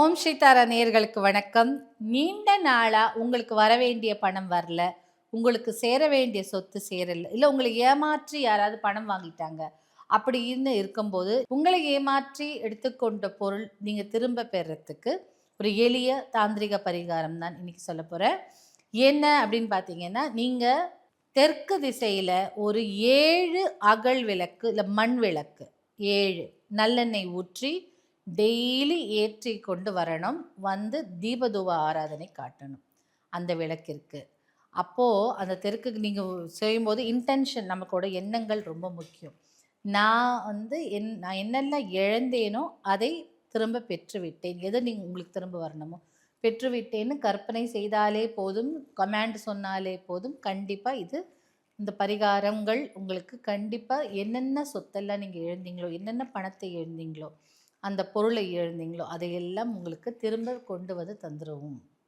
ஓம் ஸ்ரீதார நேர்களுக்கு வணக்கம். நீண்ட நாளாக உங்களுக்கு வர வேண்டிய பணம் வரல. உங்களுக்கு சேர வேண்டிய சொத்து சேரல. இல்லை உங்களை ஏமாற்றி யாராவது பணம் வாங்கிட்டாங்க. அப்படின்னு இருக்கும்போது உங்களை ஏமாற்றி எடுத்துக்கொண்ட பொருள் நீங்கள் திரும்ப பெறத்துக்கு ஒரு எளிய தாந்திரிக பரிகாரம் தான் இன்னைக்கு சொல்ல போகிறேன் என்ன அப்படின்னு பார்த்தீங்கன்னா நீங்கள் தெற்கு திசையில் ஒரு ஏழு அகல் விளக்கு இல்லை மண் விளக்கு ஏழு நல்லெண்ணெய் ஊற்றி டெய்லி ஏற்றி கொண்டு வரணும். வந்து தீபதூப ஆராதனை காட்டணும். அந்த விளக்கிற்கு. அப்போது அந்த தெருக்குக்கு நீங்கள் செய்யும்போது இன்டென்ஷன் நமக்கோட எண்ணங்கள் ரொம்ப முக்கியம். நான் வந்து என் நான் என்னெல்லாம் இழந்தேனோ அதை திரும்ப பெற்றுவிட்டேன். எதை நீங்கள் உங்களுக்கு திரும்ப வரணுமோ? பெற்றுவிட்டேன்னு கற்பனை செய்தாலே போதும். கமாண்ட் சொன்னாலே போதும். கண்டிப்பாக இது இந்த பரிகாரங்கள் உங்களுக்கு கண்டிப்பாக என்னென்ன சொத்தெல்லாம் நீங்கள் இழந்தீங்களோ என்னென்ன பணத்தை எழுந்தீங்களோ அந்த பொருளை எழுந்தீங்களோ அதையெல்லாம் உங்களுக்கு திரும்ப கொண்டு வந்து தந்துடுவோம்